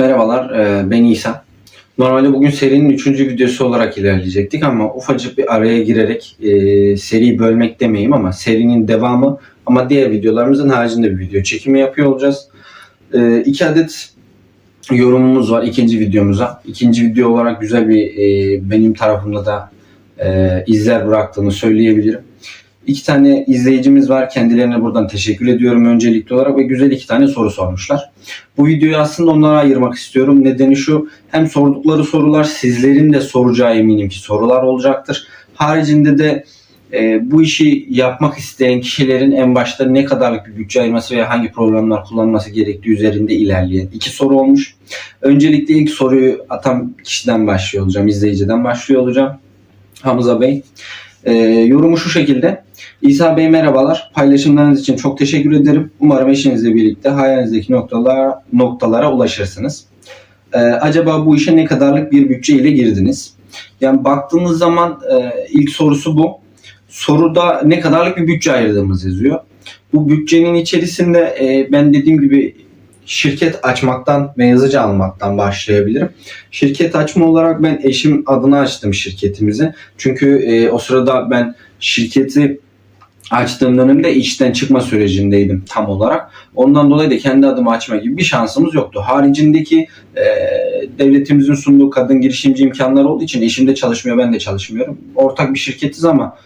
Merhabalar, e, ben İsa. Normalde bugün serinin üçüncü videosu olarak ilerleyecektik ama ufacık bir araya girerek e, seriyi bölmek demeyeyim ama serinin devamı ama diğer videolarımızın haricinde bir video çekimi yapıyor olacağız. E, iki adet yorumumuz var ikinci videomuza. İkinci video olarak güzel bir e, benim tarafımda da e, izler bıraktığını söyleyebilirim. İki tane izleyicimiz var. Kendilerine buradan teşekkür ediyorum öncelikli olarak ve güzel iki tane soru sormuşlar. Bu videoyu aslında onlara ayırmak istiyorum. Nedeni şu hem sordukları sorular sizlerin de soracağı eminim ki sorular olacaktır. Haricinde de e, bu işi yapmak isteyen kişilerin en başta ne kadarlık bir bütçe ayırması veya hangi programlar kullanması gerektiği üzerinde ilerleyen iki soru olmuş. Öncelikle ilk soruyu atan kişiden başlıyor olacağım, izleyiciden başlıyor olacağım. Hamza Bey. E, yorumu şu şekilde. İsa Bey merhabalar. Paylaşımlarınız için çok teşekkür ederim. Umarım eşinizle birlikte hayalinizdeki noktalara, noktalara ulaşırsınız. Ee, acaba bu işe ne kadarlık bir bütçe ile girdiniz? Yani baktığınız zaman e, ilk sorusu bu. Soruda ne kadarlık bir bütçe ayırdığımız yazıyor. Bu bütçenin içerisinde e, ben dediğim gibi şirket açmaktan ve yazıcı almaktan başlayabilirim. Şirket açma olarak ben eşim adına açtım şirketimizi. Çünkü e, o sırada ben şirketi açtığım dönemde işten çıkma sürecindeydim tam olarak. Ondan dolayı da kendi adımı açma gibi bir şansımız yoktu. Haricindeki e, devletimizin sunduğu kadın girişimci imkanları olduğu için eşim de çalışmıyor ben de çalışmıyorum. Ortak bir şirketiz ama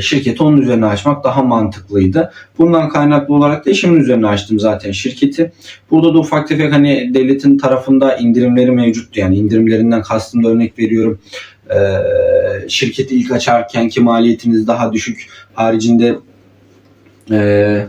şirketi onun üzerine açmak daha mantıklıydı. Bundan kaynaklı olarak da eşimin üzerine açtım zaten şirketi. Burada da ufak tefek hani devletin tarafında indirimleri mevcuttu. Yani indirimlerinden kastım da örnek veriyorum. E, şirketi ilk açarkenki maliyetiniz daha düşük. Haricinde e,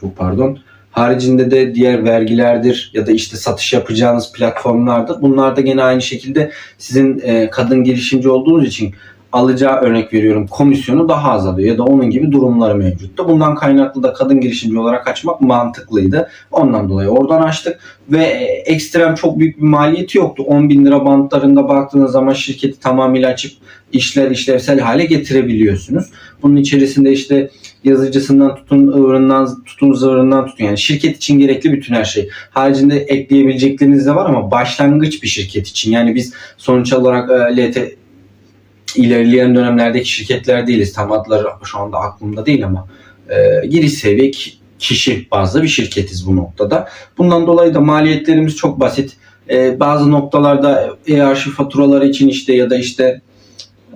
çok pardon. Haricinde de diğer vergilerdir ya da işte satış yapacağınız platformlardır. Bunlar da gene aynı şekilde sizin e, kadın girişimci olduğunuz için alacağı örnek veriyorum komisyonu daha az alıyor ya da onun gibi durumları mevcuttu. Bundan kaynaklı da kadın girişimci olarak açmak mantıklıydı. Ondan dolayı oradan açtık ve e, ekstrem çok büyük bir maliyeti yoktu. 10 bin lira bantlarında baktığınız zaman şirketi tamamıyla açıp işler işlevsel hale getirebiliyorsunuz. Bunun içerisinde işte yazıcısından tutun ıvırından tutun zıvırından tutun yani şirket için gerekli bütün her şey. Haricinde ekleyebilecekleriniz de var ama başlangıç bir şirket için. Yani biz sonuç olarak e, LT ilerleyen dönemlerdeki şirketler değiliz. Tam adları şu anda aklımda değil ama e, giriş seviye ki- kişi bazlı bir şirketiz bu noktada. Bundan dolayı da maliyetlerimiz çok basit. E, bazı noktalarda e-arşiv faturaları için işte ya da işte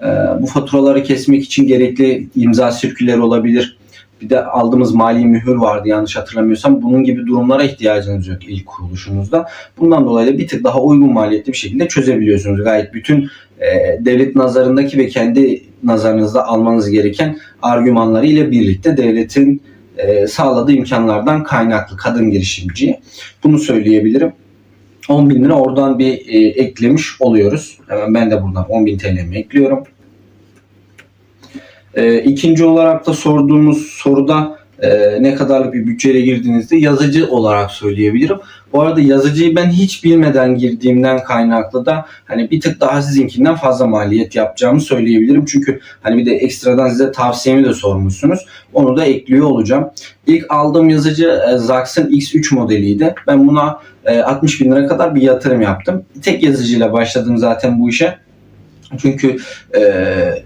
e, bu faturaları kesmek için gerekli imza sirküleri olabilir. Bir de aldığımız mali mühür vardı yanlış hatırlamıyorsam. Bunun gibi durumlara ihtiyacınız yok ilk kuruluşunuzda. Bundan dolayı da bir tık daha uygun maliyetli bir şekilde çözebiliyorsunuz. Gayet bütün e, devlet nazarındaki ve kendi nazarınızda almanız gereken argümanları ile birlikte devletin e, sağladığı imkanlardan kaynaklı kadın girişimciye. Bunu söyleyebilirim. 10 bin lira oradan bir e, eklemiş oluyoruz. Hemen ben de buradan 10 bin TL'mi ekliyorum. E, ikinci olarak da sorduğumuz soruda e, ne kadarlık bir bütçeyle girdiğinizde yazıcı olarak söyleyebilirim. Bu arada yazıcıyı ben hiç bilmeden girdiğimden kaynaklı da hani bir tık daha sizinkinden fazla maliyet yapacağımı söyleyebilirim. Çünkü hani bir de ekstradan size tavsiyemi de sormuşsunuz. Onu da ekliyor olacağım. İlk aldığım yazıcı e, Zax'ın X3 modeliydi. Ben buna e, 60 bin lira kadar bir yatırım yaptım. Tek yazıcıyla başladım zaten bu işe. Çünkü e,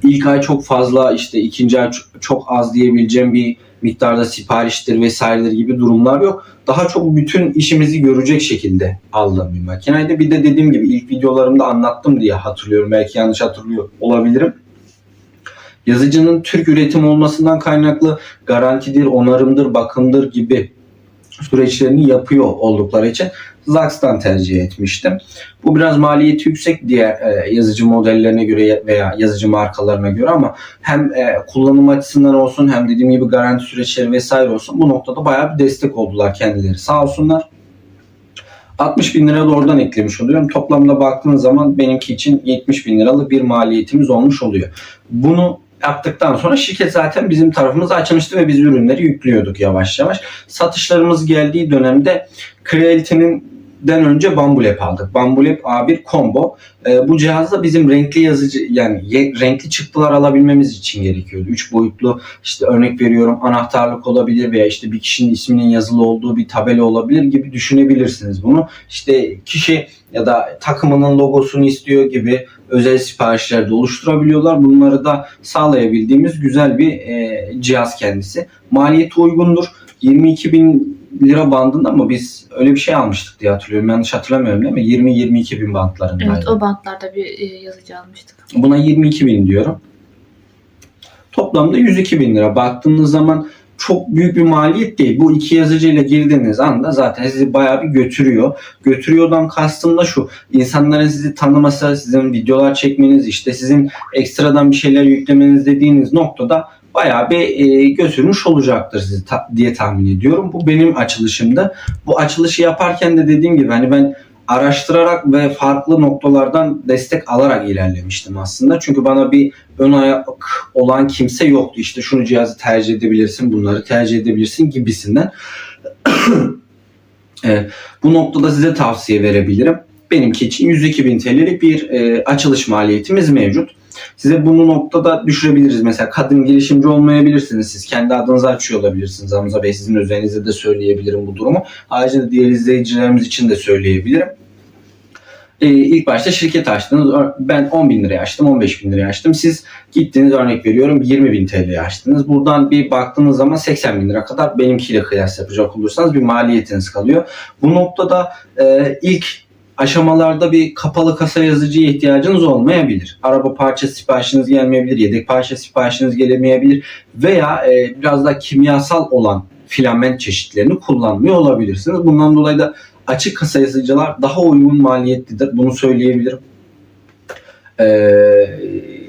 ilk ay çok fazla işte ikinci ay çok- az diyebileceğim bir miktarda sipariştir vesairedir gibi durumlar yok. Daha çok bütün işimizi görecek şekilde aldığım bir makineydi. Bir de dediğim gibi ilk videolarımda anlattım diye hatırlıyorum. Belki yanlış hatırlıyor olabilirim. Yazıcının Türk üretim olmasından kaynaklı garantidir, onarımdır, bakımdır gibi süreçlerini yapıyor oldukları için Zax'tan tercih etmiştim. Bu biraz maliyeti yüksek diğer e, yazıcı modellerine göre veya yazıcı markalarına göre ama hem e, kullanım açısından olsun hem dediğim gibi garanti süreçleri vesaire olsun bu noktada bayağı bir destek oldular kendileri sağ olsunlar. 60 bin lira da oradan eklemiş oluyorum. Toplamda baktığınız zaman benimki için 70 bin liralık bir maliyetimiz olmuş oluyor. Bunu yaptıktan sonra şirket zaten bizim tarafımızı açmıştı ve biz ürünleri yüklüyorduk yavaş yavaş. Satışlarımız geldiği dönemde Creality'nin den önce Bambulep aldık. Bambulep A1 Combo. Ee, bu cihazda bizim renkli yazıcı yani ye- renkli çıktılar alabilmemiz için gerekiyordu. 3 boyutlu işte örnek veriyorum anahtarlık olabilir veya işte bir kişinin isminin yazılı olduğu bir tabela olabilir gibi düşünebilirsiniz bunu. İşte kişi ya da takımının logosunu istiyor gibi özel siparişler de oluşturabiliyorlar. Bunları da sağlayabildiğimiz güzel bir e, cihaz kendisi. Maliyeti uygundur. 22 bin lira bandında ama biz öyle bir şey almıştık diye hatırlıyorum. Yanlış hatırlamıyorum değil mi? 20-22 bin bantlarındaydı. Evet o bantlarda bir e, yazıcı almıştık. Buna 22 bin diyorum. Toplamda 102 bin lira. Baktığınız zaman çok büyük bir maliyet değil. Bu iki yazıcıyla girdiğiniz anda zaten sizi bayağı bir götürüyor. Götürüyordan kastım da şu. İnsanların sizi tanıması, sizin videolar çekmeniz, işte sizin ekstradan bir şeyler yüklemeniz dediğiniz noktada bayağı bir e, götürmüş olacaktır sizi ta- diye tahmin ediyorum. Bu benim açılışımda. Bu açılışı yaparken de dediğim gibi hani ben araştırarak ve farklı noktalardan destek alarak ilerlemiştim aslında. Çünkü bana bir ön ayak olan kimse yoktu. İşte şunu cihazı tercih edebilirsin, bunları tercih edebilirsin gibisinden. Evet, bu noktada size tavsiye verebilirim. Benimki için 102 bin TL'lik bir e, açılış maliyetimiz mevcut. Size bunu noktada düşürebiliriz. Mesela kadın girişimci olmayabilirsiniz. Siz kendi adınıza açıyor olabilirsiniz. Hamza Bey sizin özelinize de söyleyebilirim bu durumu. Ayrıca diğer izleyicilerimiz için de söyleyebilirim. Ee, ilk başta şirket açtınız. Ben 10 bin liraya açtım, 15 bin liraya açtım. Siz gittiniz örnek veriyorum 20 bin TL'ye açtınız. Buradan bir baktığınız zaman 80 bin lira kadar benimkiyle kıyas yapacak olursanız bir maliyetiniz kalıyor. Bu noktada e, ilk aşamalarda bir kapalı kasa yazıcıya ihtiyacınız olmayabilir. Araba parça siparişiniz gelmeyebilir, yedek parça siparişiniz gelemeyebilir veya e, biraz da kimyasal olan filament çeşitlerini kullanmıyor olabilirsiniz. Bundan dolayı da açık kasa yazıcılar daha uygun maliyetlidir. Bunu söyleyebilirim. Ee,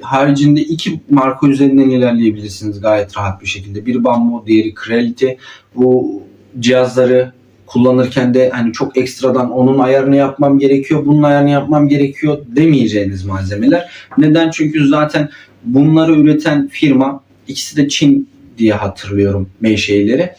haricinde iki marka üzerinden ilerleyebilirsiniz gayet rahat bir şekilde. Biri Bambu, diğeri Creality. Bu cihazları kullanırken de hani çok ekstradan onun ayarını yapmam gerekiyor, bunun ayarını yapmam gerekiyor demeyeceğiniz malzemeler. Neden? Çünkü zaten bunları üreten firma ikisi de Çin diye hatırlıyorum menşeileri.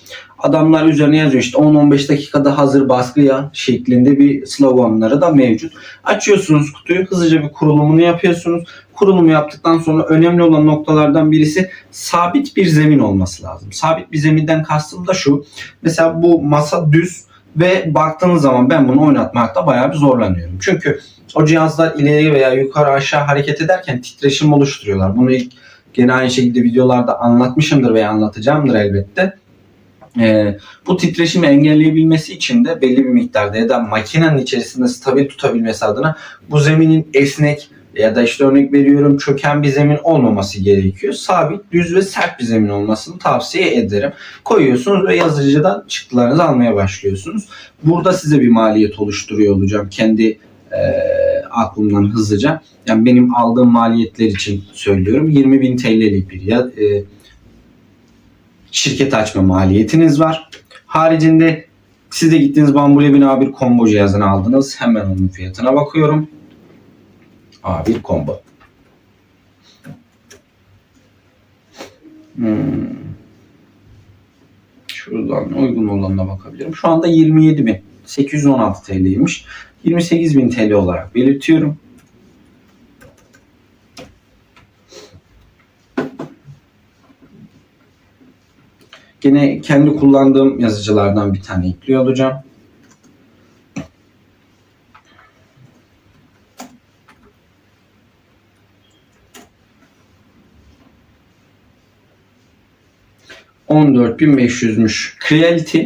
Adamlar üzerine yazıyor işte 10-15 dakikada hazır baskıya şeklinde bir sloganları da mevcut. Açıyorsunuz kutuyu hızlıca bir kurulumunu yapıyorsunuz. Kurulumu yaptıktan sonra önemli olan noktalardan birisi sabit bir zemin olması lazım. Sabit bir zeminden kastım da şu. Mesela bu masa düz ve baktığınız zaman ben bunu oynatmakta bayağı bir zorlanıyorum. Çünkü o cihazlar ileri veya yukarı aşağı hareket ederken titreşim oluşturuyorlar. Bunu ilk gene aynı şekilde videolarda anlatmışımdır veya anlatacağımdır elbette. Ee, bu titreşimi engelleyebilmesi için de belli bir miktarda ya da makinenin içerisinde stabil tutabilmesi adına bu zeminin esnek ya da işte örnek veriyorum çöken bir zemin olmaması gerekiyor. Sabit, düz ve sert bir zemin olmasını tavsiye ederim. Koyuyorsunuz ve yazıcıdan çıktılarınızı almaya başlıyorsunuz. Burada size bir maliyet oluşturuyor olacağım kendi e, aklımdan hızlıca. Yani benim aldığım maliyetler için söylüyorum. 20 bin TL'lik bir ya, e, şirket açma maliyetiniz var. Haricinde siz de gittiniz Bambulebin A1 combo cihazını aldınız. Hemen onun fiyatına bakıyorum. A1 combo. Hmm. Şuradan uygun olanına bakabilirim. Şu anda 27.816 TL'ymiş. 28.000 TL olarak belirtiyorum. Yine kendi kullandığım yazıcılardan bir tane ekliyor olacağım. ...14.500'müş Creality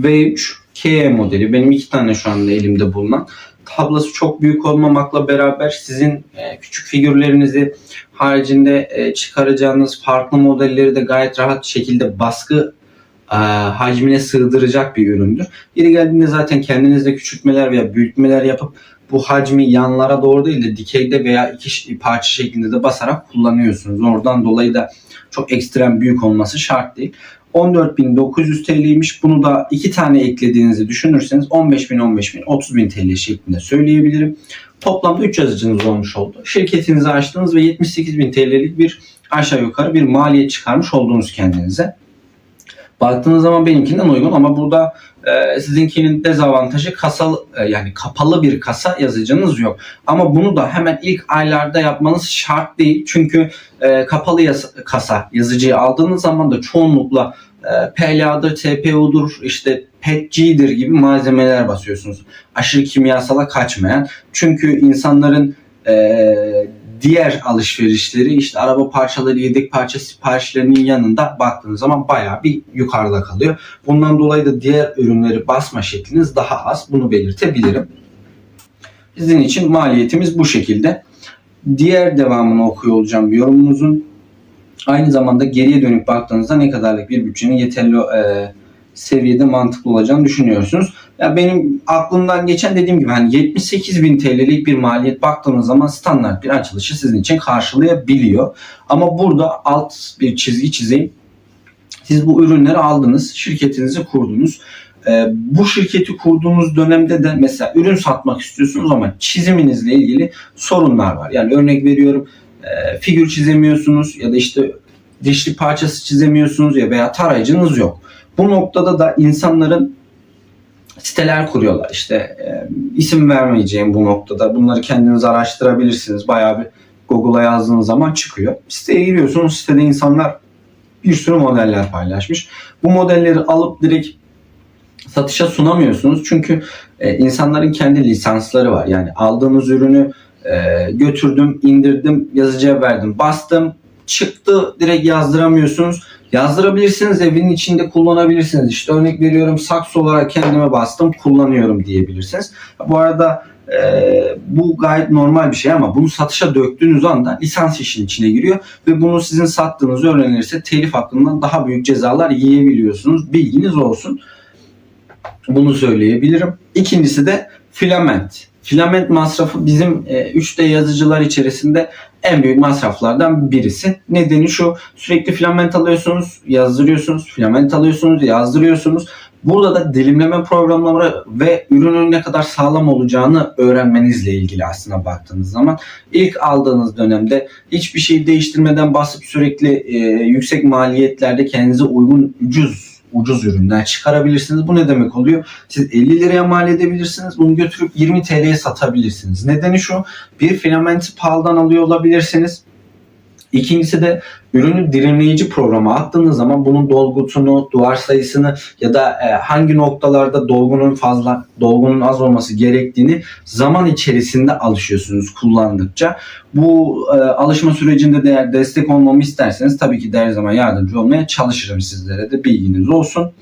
V3 KE modeli. Benim iki tane şu anda elimde bulunan. Tablosu çok büyük olmamakla beraber sizin e, küçük figürlerinizi haricinde e, çıkaracağınız farklı modelleri de gayet rahat şekilde baskı e, hacmine sığdıracak bir üründür. Yeri geldiğinde zaten kendinizde küçültmeler veya büyütmeler yapıp bu hacmi yanlara doğru değil de dikeyde veya iki parça şeklinde de basarak kullanıyorsunuz. Oradan dolayı da çok ekstrem büyük olması şart değil. 14.900 TL'ymiş. Bunu da iki tane eklediğinizi düşünürseniz 15.000, 15.000, 30.000 TL şeklinde söyleyebilirim. Toplamda 3 yazıcınız olmuş oldu. Şirketinizi açtınız ve 78.000 TL'lik bir aşağı yukarı bir maliyet çıkarmış oldunuz kendinize. Baktığınız zaman benimkinden uygun ama burada e, sizinkinin dezavantajı kasal e, yani kapalı bir kasa yazıcınız yok. Ama bunu da hemen ilk aylarda yapmanız şart değil. Çünkü e, kapalı yas- kasa yazıcıyı aldığınız zaman da çoğunlukla e, PLA'dır, TPU'dur, işte PETG'dir gibi malzemeler basıyorsunuz. Aşırı kimyasala kaçmayan. Çünkü insanların e, diğer alışverişleri işte araba parçaları, yedek parça siparişlerinin yanında baktığınız zaman bayağı bir yukarıda kalıyor. Bundan dolayı da diğer ürünleri basma şekliniz daha az. Bunu belirtebilirim. Sizin için maliyetimiz bu şekilde. Diğer devamını okuyor olacağım yorumunuzun. Aynı zamanda geriye dönük baktığınızda ne kadarlık bir bütçenin yeterli e, seviyede mantıklı olacağını düşünüyorsunuz. Ya benim aklımdan geçen dediğim gibi hani 78 bin TL'lik bir maliyet baktığınız zaman standart bir açılışı sizin için karşılayabiliyor. Ama burada alt bir çizgi çizeyim. Siz bu ürünleri aldınız, şirketinizi kurdunuz. Ee, bu şirketi kurduğunuz dönemde de mesela ürün satmak istiyorsunuz ama çiziminizle ilgili sorunlar var. Yani örnek veriyorum e, figür çizemiyorsunuz ya da işte dişli parçası çizemiyorsunuz ya veya tarayıcınız yok. Bu noktada da insanların siteler kuruyorlar. İşte e, isim vermeyeceğim bu noktada. Bunları kendiniz araştırabilirsiniz. Bayağı bir Google'a yazdığınız zaman çıkıyor. Siteye giriyorsunuz. Sitede insanlar bir sürü modeller paylaşmış. Bu modelleri alıp direkt satışa sunamıyorsunuz. Çünkü e, insanların kendi lisansları var. Yani aldığınız ürünü e, götürdüm, indirdim, yazıcıya verdim, bastım, çıktı direkt yazdıramıyorsunuz. Yazdırabilirsiniz, evin içinde kullanabilirsiniz. İşte örnek veriyorum saksı olarak kendime bastım, kullanıyorum diyebilirsiniz. Bu arada e, bu gayet normal bir şey ama bunu satışa döktüğünüz anda lisans işin içine giriyor ve bunu sizin sattığınız öğrenirse telif hakkından daha büyük cezalar yiyebiliyorsunuz. Bilginiz olsun. Bunu söyleyebilirim. İkincisi de filament. Filament masrafı bizim e, 3D yazıcılar içerisinde en büyük masraflardan birisi. Nedeni şu sürekli filament alıyorsunuz, yazdırıyorsunuz, filament alıyorsunuz, yazdırıyorsunuz. Burada da dilimleme programları ve ürünün ne kadar sağlam olacağını öğrenmenizle ilgili aslında baktığınız zaman. ilk aldığınız dönemde hiçbir şey değiştirmeden basıp sürekli e, yüksek maliyetlerde kendinize uygun ucuz ucuz ürünler çıkarabilirsiniz. Bu ne demek oluyor? Siz 50 liraya mal edebilirsiniz. Bunu götürüp 20 TL'ye satabilirsiniz. Nedeni şu. Bir filamenti pahalıdan alıyor olabilirsiniz. İkincisi de ürünü dilimleyici programa attığınız zaman bunun dolgusunu, duvar sayısını ya da e, hangi noktalarda dolgunun fazla, dolgunun az olması gerektiğini zaman içerisinde alışıyorsunuz kullandıkça. Bu e, alışma sürecinde de destek olmamı isterseniz tabii ki de her zaman yardımcı olmaya çalışırım sizlere de bilginiz olsun.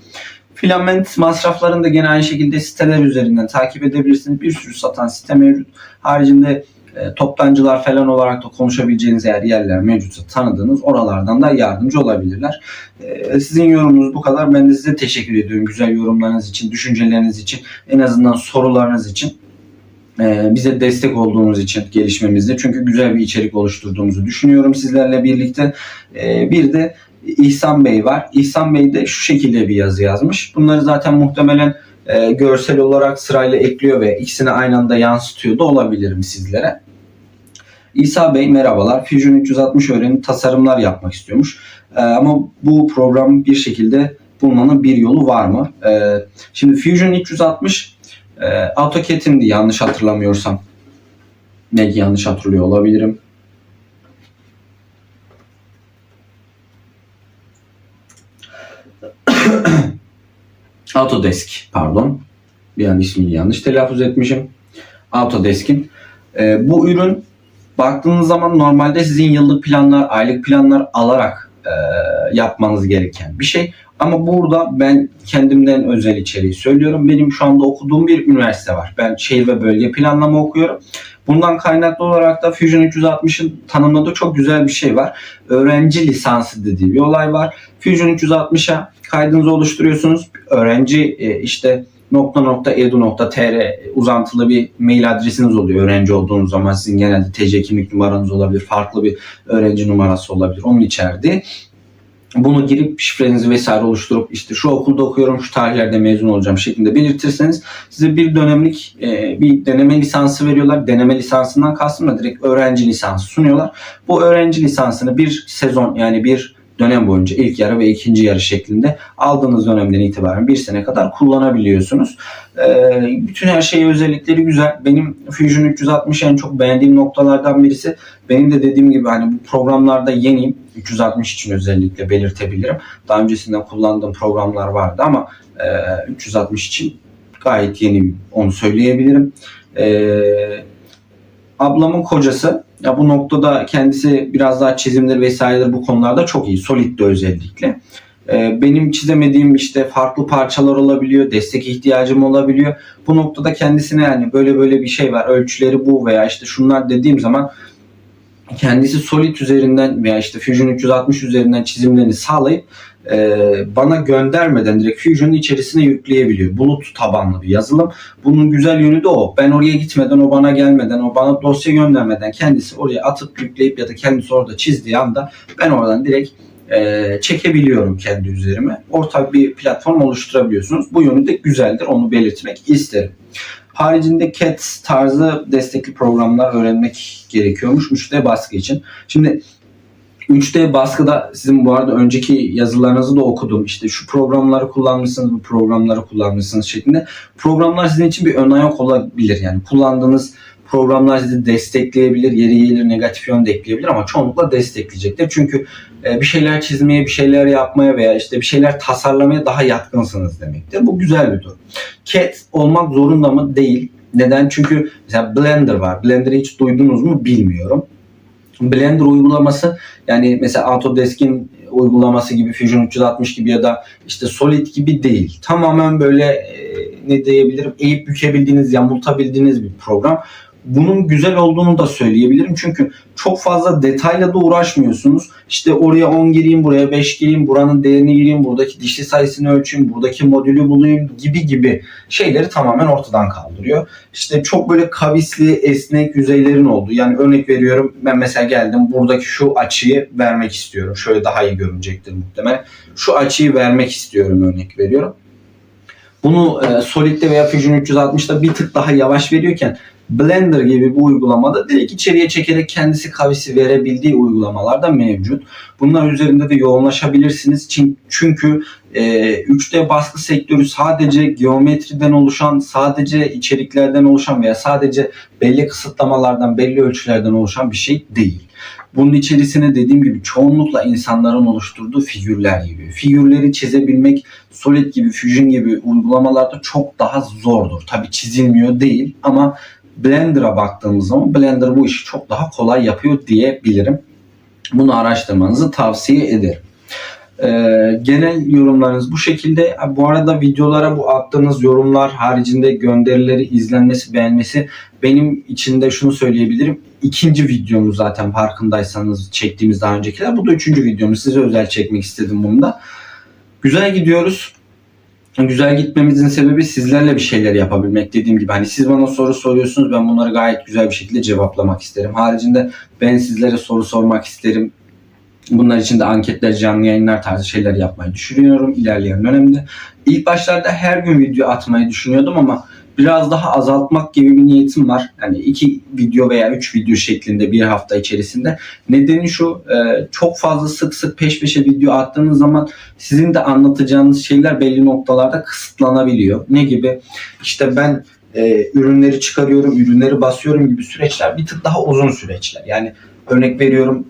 Filament masraflarını da gene aynı şekilde siteler üzerinden takip edebilirsiniz. Bir sürü satan site mevcut. Haricinde e, toptancılar falan olarak da konuşabileceğiniz eğer yerler mevcutsa tanıdığınız oralardan da yardımcı olabilirler. E, sizin yorumunuz bu kadar. Ben de size teşekkür ediyorum güzel yorumlarınız için, düşünceleriniz için, en azından sorularınız için. E, bize destek olduğunuz için gelişmemizde. Çünkü güzel bir içerik oluşturduğumuzu düşünüyorum sizlerle birlikte. E, bir de İhsan Bey var. İhsan Bey de şu şekilde bir yazı yazmış. Bunları zaten muhtemelen görsel olarak sırayla ekliyor ve ikisini aynı anda yansıtıyor da olabilirim sizlere. İsa Bey merhabalar. Fusion 360 öğrenip tasarımlar yapmak istiyormuş. E, ama bu program bir şekilde bulmanın bir yolu var mı? E, şimdi Fusion 360 e, AutoCAD'indi yanlış hatırlamıyorsam. Belki yanlış hatırlıyor olabilirim. Autodesk pardon. Bir an ismini yanlış telaffuz etmişim. Autodesk'in. Ee, bu ürün baktığınız zaman normalde sizin yıllık planlar, aylık planlar alarak e, yapmanız gereken bir şey. Ama burada ben kendimden özel içeriği söylüyorum. Benim şu anda okuduğum bir üniversite var. Ben şehir ve bölge planlama okuyorum. Bundan kaynaklı olarak da Fusion 360'ın tanımladığı çok güzel bir şey var. Öğrenci lisansı dediği bir olay var. Fusion 360'a kaydınızı oluşturuyorsunuz. Öğrenci nokta.edu.tr uzantılı bir mail adresiniz oluyor öğrenci olduğunuz zaman sizin genelde TC kimlik numaranız olabilir, farklı bir öğrenci numarası olabilir. Onun içerdiği bunu girip şifrenizi vesaire oluşturup işte şu okulda okuyorum, şu tarihlerde mezun olacağım şeklinde belirtirseniz size bir dönemlik e, bir deneme lisansı veriyorlar. Deneme lisansından kastım da direkt öğrenci lisansı sunuyorlar. Bu öğrenci lisansını bir sezon yani bir dönem boyunca ilk yarı ve ikinci yarı şeklinde aldığınız dönemden itibaren bir sene kadar kullanabiliyorsunuz. Ee, bütün her şey özellikleri güzel. Benim Fusion 360 en çok beğendiğim noktalardan birisi. Benim de dediğim gibi hani bu programlarda yeniyim. 360 için özellikle belirtebilirim. Daha öncesinden kullandığım programlar vardı ama e, 360 için gayet yeniyim onu söyleyebilirim. Ee, ablamın kocası ya bu noktada kendisi biraz daha çizimleri vesaireler bu konularda çok iyi. Solid'de özellikle. Ee, benim çizemediğim işte farklı parçalar olabiliyor, destek ihtiyacım olabiliyor. Bu noktada kendisine yani böyle böyle bir şey var, ölçüleri bu veya işte şunlar dediğim zaman kendisi Solid üzerinden veya işte Fusion 360 üzerinden çizimlerini sağlayıp e, bana göndermeden direkt Fusion'un içerisine yükleyebiliyor. Bulut tabanlı bir yazılım. Bunun güzel yönü de o. Ben oraya gitmeden, o bana gelmeden, o bana dosya göndermeden kendisi oraya atıp yükleyip ya da kendisi orada çizdiği anda ben oradan direkt e, çekebiliyorum kendi üzerime. Ortak bir platform oluşturabiliyorsunuz. Bu yönü de güzeldir. Onu belirtmek isterim. Haricinde CAT tarzı destekli programlar öğrenmek gerekiyormuş 3D baskı için. Şimdi 3D baskıda sizin bu arada önceki yazılarınızı da okudum. İşte şu programları kullanmışsınız, bu programları kullanmışsınız şeklinde. Programlar sizin için bir ön ayak olabilir. Yani kullandığınız programlar sizi destekleyebilir, yeri gelir negatif yön de ekleyebilir ama çoğunlukla destekleyecektir. Çünkü e, bir şeyler çizmeye, bir şeyler yapmaya veya işte bir şeyler tasarlamaya daha yatkınsınız demektir. Bu güzel bir durum. CAD olmak zorunda mı? Değil. Neden? Çünkü mesela Blender var. Blender'ı hiç duydunuz mu bilmiyorum. Blender uygulaması yani mesela Autodesk'in uygulaması gibi Fusion 360 gibi ya da işte Solid gibi değil. Tamamen böyle e, ne diyebilirim eğip bükebildiğiniz, yamultabildiğiniz bir program. Bunun güzel olduğunu da söyleyebilirim. Çünkü çok fazla detayla da uğraşmıyorsunuz. İşte oraya 10 gireyim, buraya 5 gireyim, buranın değerini gireyim, buradaki dişli sayısını ölçeyim, buradaki modülü bulayım gibi gibi şeyleri tamamen ortadan kaldırıyor. İşte çok böyle kavisli, esnek yüzeylerin olduğu. Yani örnek veriyorum ben mesela geldim buradaki şu açıyı vermek istiyorum. Şöyle daha iyi görünecektir muhtemelen. Şu açıyı vermek istiyorum örnek veriyorum. Bunu e, Solid'de veya Fusion 360'da bir tık daha yavaş veriyorken Blender gibi bir uygulamada direkt içeriye çekerek kendisi kavisi verebildiği uygulamalar da mevcut. Bunlar üzerinde de yoğunlaşabilirsiniz. Çünkü e, 3D baskı sektörü sadece geometriden oluşan, sadece içeriklerden oluşan veya sadece belli kısıtlamalardan, belli ölçülerden oluşan bir şey değil. Bunun içerisine dediğim gibi çoğunlukla insanların oluşturduğu figürler giriyor. Figürleri çizebilmek Solid gibi, Fusion gibi uygulamalarda çok daha zordur. Tabi çizilmiyor değil ama Blender'a baktığımız zaman Blender bu işi çok daha kolay yapıyor diyebilirim. Bunu araştırmanızı tavsiye ederim. Ee, genel yorumlarınız bu şekilde. Bu arada videolara bu attığınız yorumlar haricinde gönderileri izlenmesi, beğenmesi benim için de şunu söyleyebilirim. İkinci videomuz zaten farkındaysanız çektiğimiz daha öncekiler. Bu da üçüncü videomuz. Size özel çekmek istedim bunu da. Güzel gidiyoruz. Güzel gitmemizin sebebi sizlerle bir şeyler yapabilmek. Dediğim gibi hani siz bana soru soruyorsunuz ben bunları gayet güzel bir şekilde cevaplamak isterim. Haricinde ben sizlere soru sormak isterim. Bunlar için de anketler, canlı yayınlar tarzı şeyler yapmayı düşünüyorum ilerleyen dönemde. İlk başlarda her gün video atmayı düşünüyordum ama biraz daha azaltmak gibi bir niyetim var. Yani iki video veya üç video şeklinde bir hafta içerisinde. Nedeni şu e, çok fazla sık sık peş peşe video attığınız zaman sizin de anlatacağınız şeyler belli noktalarda kısıtlanabiliyor. Ne gibi? İşte ben e, ürünleri çıkarıyorum, ürünleri basıyorum gibi süreçler bir tık daha uzun süreçler. Yani örnek veriyorum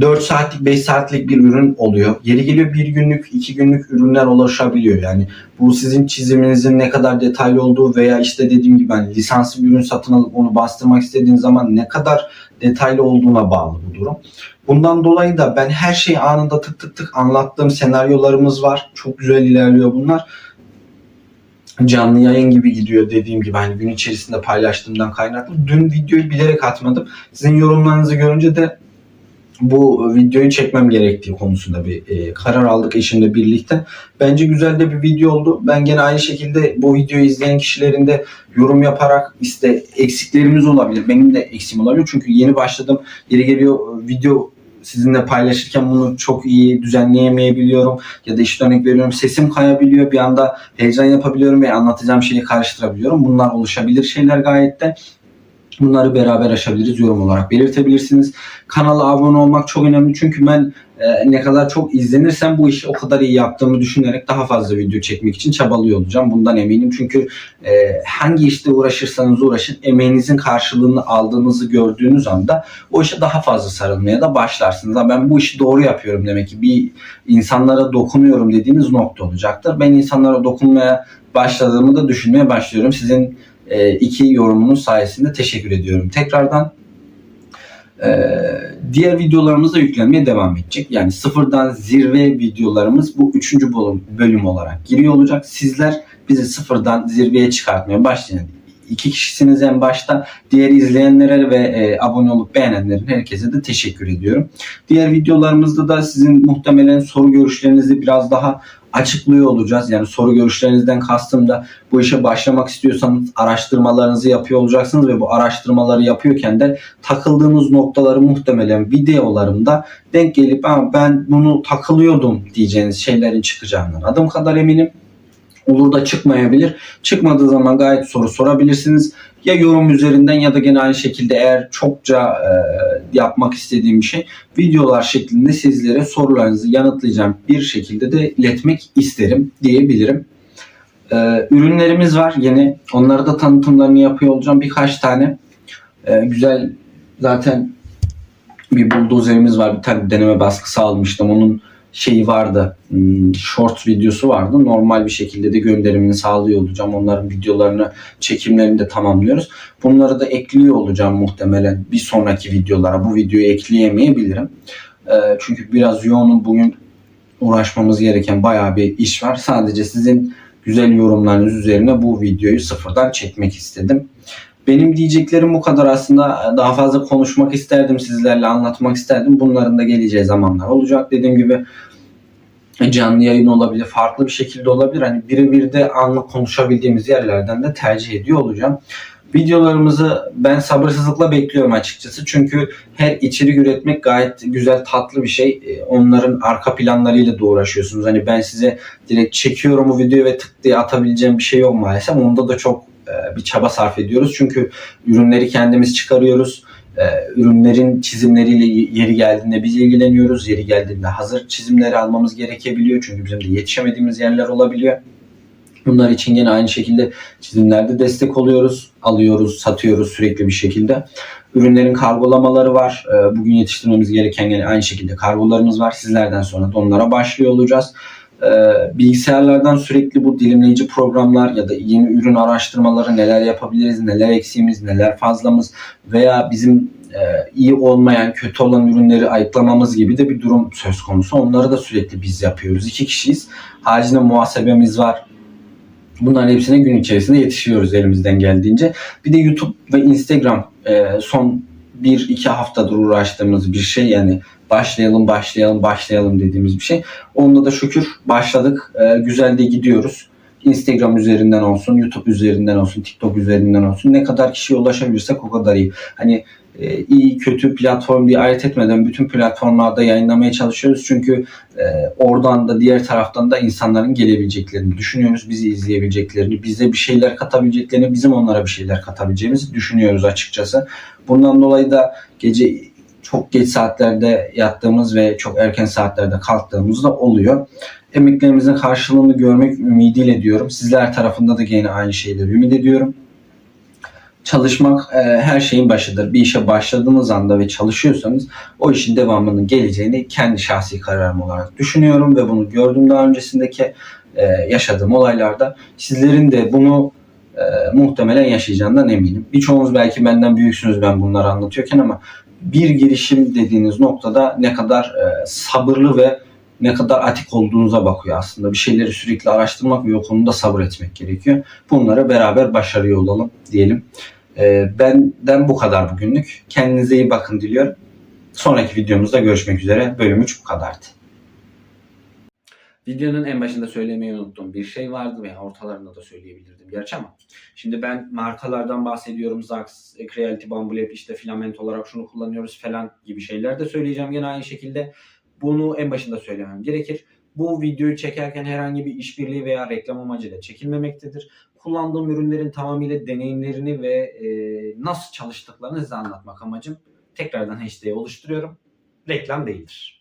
4 saatlik 5 saatlik bir ürün oluyor. Yeri geliyor bir günlük 2 günlük ürünler ulaşabiliyor. Yani bu sizin çiziminizin ne kadar detaylı olduğu veya işte dediğim gibi hani lisanslı bir ürün satın alıp onu bastırmak istediğiniz zaman ne kadar detaylı olduğuna bağlı bu durum. Bundan dolayı da ben her şeyi anında tık tık tık anlattığım senaryolarımız var. Çok güzel ilerliyor bunlar. Canlı yayın gibi gidiyor dediğim gibi hani gün içerisinde paylaştığımdan kaynaklı. Dün videoyu bilerek atmadım. Sizin yorumlarınızı görünce de bu videoyu çekmem gerektiği konusunda bir e, karar aldık eşimle birlikte. Bence güzel de bir video oldu. Ben gene aynı şekilde bu videoyu izleyen kişilerin de yorum yaparak işte eksiklerimiz olabilir. Benim de eksiğim olabilir. Çünkü yeni başladım. Yeri geliyor video sizinle paylaşırken bunu çok iyi düzenleyemeyebiliyorum. Ya da işte örnek veriyorum sesim kayabiliyor. Bir anda heyecan yapabiliyorum ve anlatacağım şeyi karıştırabiliyorum. Bunlar oluşabilir şeyler gayet de. Bunları beraber aşabiliriz. Yorum olarak belirtebilirsiniz. Kanala abone olmak çok önemli. Çünkü ben e, ne kadar çok izlenirsem bu işi o kadar iyi yaptığımı düşünerek daha fazla video çekmek için çabalıyor olacağım. Bundan eminim. Çünkü e, hangi işte uğraşırsanız uğraşın emeğinizin karşılığını aldığınızı gördüğünüz anda o işe daha fazla sarılmaya da başlarsınız. Ben bu işi doğru yapıyorum demek ki bir insanlara dokunuyorum dediğiniz nokta olacaktır. Ben insanlara dokunmaya başladığımı da düşünmeye başlıyorum. Sizin e, iki yorumunuz sayesinde teşekkür ediyorum tekrardan. Ee, diğer videolarımız da yüklenmeye devam edecek. Yani sıfırdan zirve videolarımız bu üçüncü bölüm, bölüm olarak giriyor olacak. Sizler bizi sıfırdan zirveye çıkartmaya başlayın. İki kişisiniz en başta. Diğer izleyenlere ve e, abone olup beğenenlerin herkese de teşekkür ediyorum. Diğer videolarımızda da sizin muhtemelen soru görüşlerinizi biraz daha açıklıyor olacağız. Yani soru görüşlerinizden kastım da bu işe başlamak istiyorsanız araştırmalarınızı yapıyor olacaksınız ve bu araştırmaları yapıyorken de takıldığınız noktaları muhtemelen videolarımda denk gelip "Aa, ben bunu takılıyordum diyeceğiniz şeylerin çıkacağından adım kadar eminim. Olur da çıkmayabilir. Çıkmadığı zaman gayet soru sorabilirsiniz. Ya yorum üzerinden ya da gene aynı şekilde eğer çokça e, yapmak istediğim bir şey videolar şeklinde sizlere sorularınızı yanıtlayacağım bir şekilde de iletmek isterim diyebilirim. Ee, ürünlerimiz var yeni. Onları da tanıtımlarını yapıyor olacağım. Birkaç tane Ee, güzel zaten bir buldozerimiz var. Bir tane deneme baskısı almıştım. Onun şeyi vardı. hmm, Short videosu vardı. Normal bir şekilde de gönderimini sağlıyor olacağım. Onların videolarını, çekimlerini de tamamlıyoruz. Bunları da ekliyor olacağım muhtemelen bir sonraki videolara. Bu videoyu ekleyemeyebilirim. Ee, çünkü biraz yoğunum. Bugün uğraşmamız gereken bayağı bir iş var. Sadece sizin güzel yorumlarınız üzerine bu videoyu sıfırdan çekmek istedim. Benim diyeceklerim bu kadar aslında. Daha fazla konuşmak isterdim sizlerle, anlatmak isterdim. Bunların da geleceği zamanlar olacak. Dediğim gibi canlı yayın olabilir, farklı bir şekilde olabilir. Hani birebir de anlık konuşabildiğimiz yerlerden de tercih ediyor olacağım. Videolarımızı ben sabırsızlıkla bekliyorum açıkçası. Çünkü her içerik üretmek gayet güzel, tatlı bir şey. Ee, Onların arka planlarıyla da uğraşıyorsunuz. Hani ben size direkt çekiyorum bu videoyu ve tık diye atabileceğim bir şey yok maalesef. Onda da çok e, bir çaba sarf ediyoruz. Çünkü ürünleri kendimiz çıkarıyoruz. E, Ürünlerin çizimleriyle yeri geldiğinde biz ilgileniyoruz. Yeri geldiğinde hazır çizimleri almamız gerekebiliyor. Çünkü bizim de yetişemediğimiz yerler olabiliyor. Bunlar için yine aynı şekilde çizimlerde destek oluyoruz, alıyoruz, satıyoruz sürekli bir şekilde. Ürünlerin kargolamaları var. Ee, Bugün yetiştirmemiz gereken yine aynı şekilde kargolarımız var. Sizlerden sonra da onlara başlıyor olacağız. Ee, Bilgisayarlardan sürekli bu dilimleyici programlar ya da yeni ürün araştırmaları neler yapabiliriz, neler eksiğimiz, neler fazlamız veya bizim e, iyi olmayan, kötü olan ürünleri ayıklamamız gibi de bir durum söz konusu. Onları da sürekli biz yapıyoruz. İki kişiyiz. Haricinde muhasebemiz var. Bunların hepsine gün içerisinde yetişiyoruz elimizden geldiğince. Bir de YouTube ve Instagram e, son 1-2 haftadır uğraştığımız bir şey. Yani başlayalım, başlayalım, başlayalım dediğimiz bir şey. Onda da şükür başladık. E, güzel de gidiyoruz. Instagram üzerinden olsun, YouTube üzerinden olsun, TikTok üzerinden olsun. Ne kadar kişiye ulaşabilirsek o kadar iyi. Hani e, iyi kötü platform diye ayırt etmeden bütün platformlarda yayınlamaya çalışıyoruz. Çünkü e, oradan da diğer taraftan da insanların gelebileceklerini düşünüyoruz. Bizi izleyebileceklerini, bize bir şeyler katabileceklerini, bizim onlara bir şeyler katabileceğimizi düşünüyoruz açıkçası. Bundan dolayı da gece çok geç saatlerde yattığımız ve çok erken saatlerde kalktığımız da oluyor. Emeklerimizin karşılığını görmek ümidiyle diyorum. Sizler tarafında da yine aynı şeyleri ümit ediyorum çalışmak e, her şeyin başıdır. Bir işe başladığınız anda ve çalışıyorsanız o işin devamının geleceğini kendi şahsi kararım olarak düşünüyorum ve bunu gördüm daha öncesindeki e, yaşadığım olaylarda. Sizlerin de bunu e, muhtemelen yaşayacağından eminim. Birçoğunuz belki benden büyüksünüz ben bunları anlatıyorken ama bir girişim dediğiniz noktada ne kadar e, sabırlı ve ne kadar atik olduğunuza bakıyor aslında. Bir şeyleri sürekli araştırmak ve o konuda sabır etmek gerekiyor. Bunları beraber başarıyor olalım diyelim. Ee, benden bu kadar bugünlük. Kendinize iyi bakın diliyorum. Sonraki videomuzda görüşmek üzere. Bölüm 3 bu kadardı. Videonun en başında söylemeyi unuttuğum bir şey vardı veya ortalarında da söyleyebilirdim gerçi ama şimdi ben markalardan bahsediyorum. Zax, Creality, Bamboo işte filament olarak şunu kullanıyoruz falan gibi şeyler de söyleyeceğim. Yine aynı şekilde bunu en başında söylemem gerekir. Bu videoyu çekerken herhangi bir işbirliği veya reklam amacıyla çekilmemektedir. Kullandığım ürünlerin tamamıyla deneyimlerini ve e, nasıl çalıştıklarını size anlatmak amacım. Tekrardan hashtag'i oluşturuyorum. Reklam değildir.